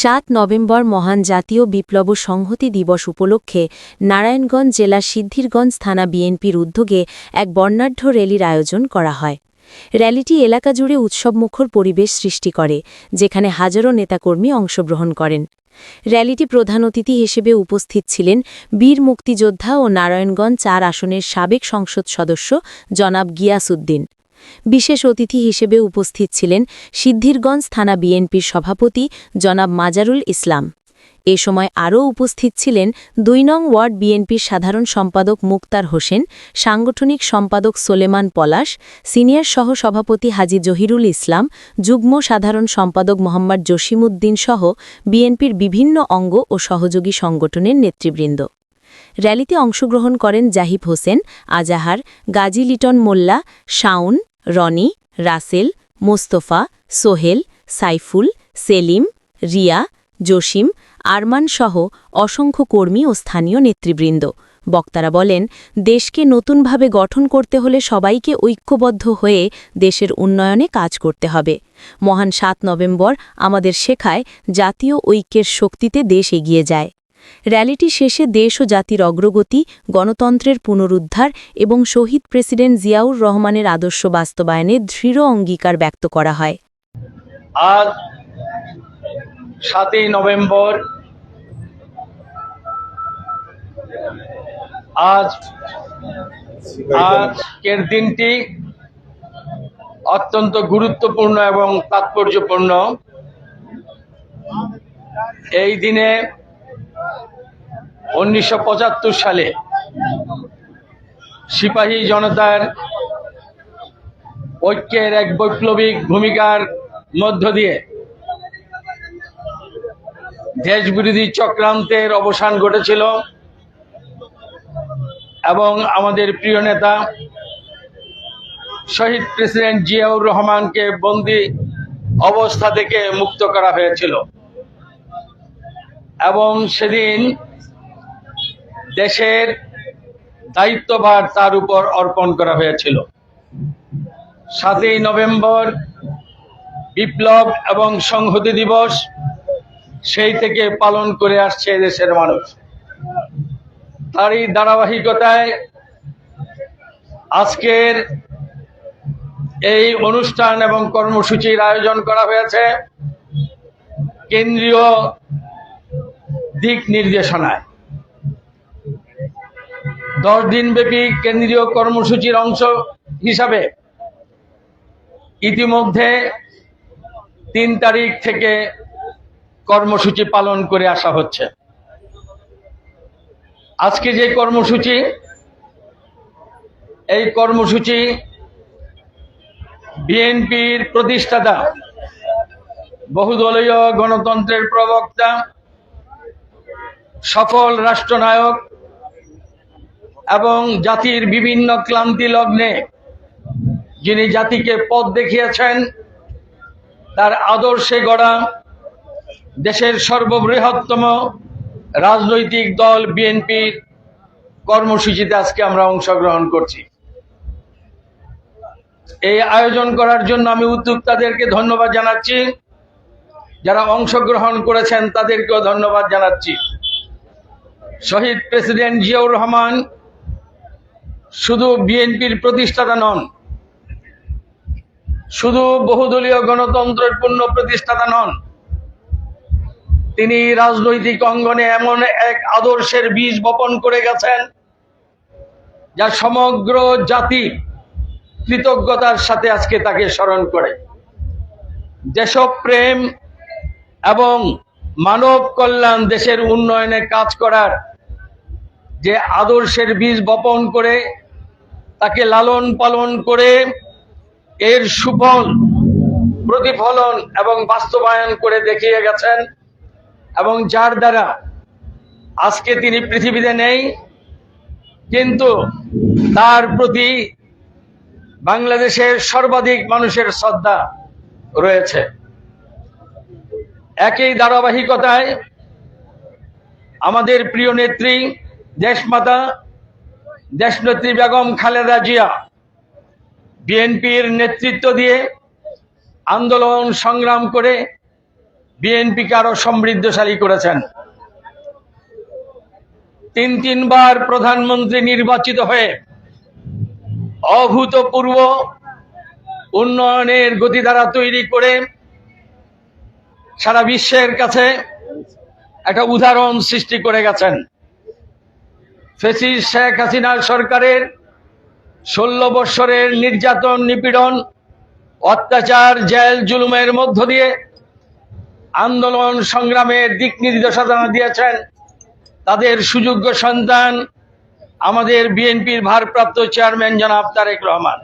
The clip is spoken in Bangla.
সাত নভেম্বর মহান জাতীয় বিপ্লব সংহতি দিবস উপলক্ষে নারায়ণগঞ্জ জেলার সিদ্ধিরগঞ্জ থানা বিএনপির উদ্যোগে এক বর্ণাঢ্য র্যালির আয়োজন করা হয়। র্যালিটি এলাকা জুড়ে উৎসবমুখর পরিবেশ সৃষ্টি করে, যেখানে হাজারো নেতাকর্মী অংশগ্রহণ করেন। র্যালিটি প্রধান অতিথি হিসেবে উপস্থিত ছিলেন বীর মুক্তিযোদ্ধা ও নারায়ণগঞ্জ চার আসনের সাবেক সংসদ সদস্য জনাব গিয়াসউদ্দিন। বিশেষ অতিথি হিসেবে উপস্থিত ছিলেন সিদ্ধিরগঞ্জ থানা বিএনপির সভাপতি জনাব মাজারুল ইসলাম। এ সময় আরও উপস্থিত ছিলেন দুই নং ওয়ার্ড বিএনপির সাধারণ সম্পাদক মুক্তার হোসেন, সাংগঠনিক সম্পাদক সোলেমান পলাশ, সিনিয়র সহ সভাপতি হাজি জহিরুল ইসলাম, যুগ্ম সাধারণ সম্পাদক মোহাম্মদ জসিমউদ্দিন সহ বিএনপির বিভিন্ন অঙ্গ ও সহযোগী সংগঠনের নেতৃবৃন্দ। র্যালিতে অংশগ্রহণ করেন জাহিব হোসেন, আজাহার, গাজী লিটন মোল্লা শাউন রনি, রাসেল, মোস্তফা, সোহেল, সাইফুল, সেলিম, রিয়া, জসিম, আরমান সহ অসংখ্য কর্মী ও স্থানীয় নেতৃবৃন্দ। বক্তারা বলেন, দেশকে নতুনভাবে গঠন করতে হলে সবাইকে ঐক্যবদ্ধ হয়ে দেশের উন্নয়নে কাজ করতে হবে। মহান সাত নভেম্বর আমাদের শেখায় জাতীয় ঐক্যের শক্তিতে দেশ এগিয়ে যায়। র্যালিটি শেষে দেশ ও জাতির অগ্রগতি, গণতন্ত্রের পুনরুদ্ধার এবং শহীদ প্রেসিডেন্ট জিয়াউর রহমানের আদর্শ বাস্তবায়নে দৃঢ় অঙ্গীকার ব্যক্ত করা হয়। আজ সাতই নভেম্বর, আজ, আজকের দিনটি অত্যন্ত গুরুত্বপূর্ণ এবং তাৎপর্যপূর্ণ। এই দিনে উনিশশো সালে সিপাহী জনতার ঐক্যের এক বৈপ্লবিক ভূমিকার মধ্য দিয়ে দেশবিরোধী চক্রান্তের অবসান ঘটেছিল এবং আমাদের প্রিয় নেতা শহীদ প্রেসিডেন্ট জিয়াউর রহমানকে বন্দি অবস্থা থেকে মুক্ত করা হয়েছিল। এবং সেদিন দেশের দায়িত্বভার তার উপর অর্পণ করা হয়েছিল। সাতই নভেম্বর বিপ্লব এবং সংহতি দিবস সেই থেকে পালন করে আসছে দেশের মানুষ। তারই ধারাবাহিকতায় আজকের এই অনুষ্ঠান এবং কর্মসূচির আয়োজন করা হয়েছে। কেন্দ্রীয় দিক নির্দেশনায়। দশ দিনব্যাপী কেন্দ্রীয় কর্মসূচির অংশ হিসাবে ইতিমধ্যে তিন তারিখ থেকে কর্মসূচি পালন করে আসা হচ্ছে। আজকে যে কর্মসূচি, এই কর্মসূচি বিএনপির প্রতিষ্ঠাতা, বহুদলীয় গণতন্ত্রের প্রবক্তা সফল রাষ্ট্রনায়ক এবং জাতির বিভিন্ন ক্লান্তি লগ্নে যিনি জাতিকে পথ দেখিয়েছেন, তার আদর্শে গড়া দেশের সর্ববৃহত্তম রাজনৈতিক দল বিএনপির কর্মসূচিতে আজকে আমরা অংশগ্রহণ করছি। এই আয়োজন করার জন্য আমি উদ্যোক্তাদেরকে ধন্যবাদ জানাচ্ছি। যারা অংশগ্রহণ করেছেন, তাদেরকেও ধন্যবাদ জানাচ্ছি। শহীদ প্রেসিডেন্ট জিয়াউর রহমান শুধু বিএনপির প্রতিষ্ঠাতা নন, শুধু বহুদলীয় গণতন্ত্রের পূর্ণ প্রতিষ্ঠাতা নন, তিনি রাজনৈতিক অঙ্গনে এমন এক আদর্শের বীজ বপন করে গেছেন যা সমগ্র জাতি কৃতজ্ঞতার সাথে আজকে তাকে স্মরণ করে। দেশপ্রেম এবং মানব কল্যাণ দেশের উন্নয়নে কাজ করার যে আদর্শের বীজ বপন করে, তাকে লালন পালন করে, এর সুফল, প্রতিফলন এবং বাস্তবায়ন করে দেখিয়ে গেছেন এবং যার দ্বারা আজকে তিনি পৃথিবীতে নেই, কিন্তু তার প্রতি বাংলাদেশের সর্বাধিক মানুষের শ্রদ্ধা রয়েছে। একই ধারাবাহিকতায় আমাদের প্রিয় নেত্রী দেশমাতা দেশনেত্রী বেগম খালেদা জিয়া বিএনপির নেতৃত্ব দিয়ে আন্দোলন সংগ্রাম করে বিএনপিকে আরও সমৃদ্ধশালী করেছেন। তিন তিনবার প্রধানমন্ত্রী নির্বাচিত হয়ে অভূতপূর্ব উন্নয়নের গতিধারা তৈরি করে সারা বিশ্বের কাছে একটা উদাহরণ সৃষ্টি করে গেছেন। ফেসিস শেখ হাসিনার সরকারের ষোলো বৎসরের নির্যাতন, নিপীড়ন, অত্যাচার, জেল, জুলুমের মধ্য দিয়ে আন্দোলন সংগ্রামের দিক নির্দেশনা দিয়েছেন। তাদের সুযোগ্য সন্তান আমাদের বিএনপির ভারপ্রাপ্ত চেয়ারম্যান জনাব তারেক রহমান।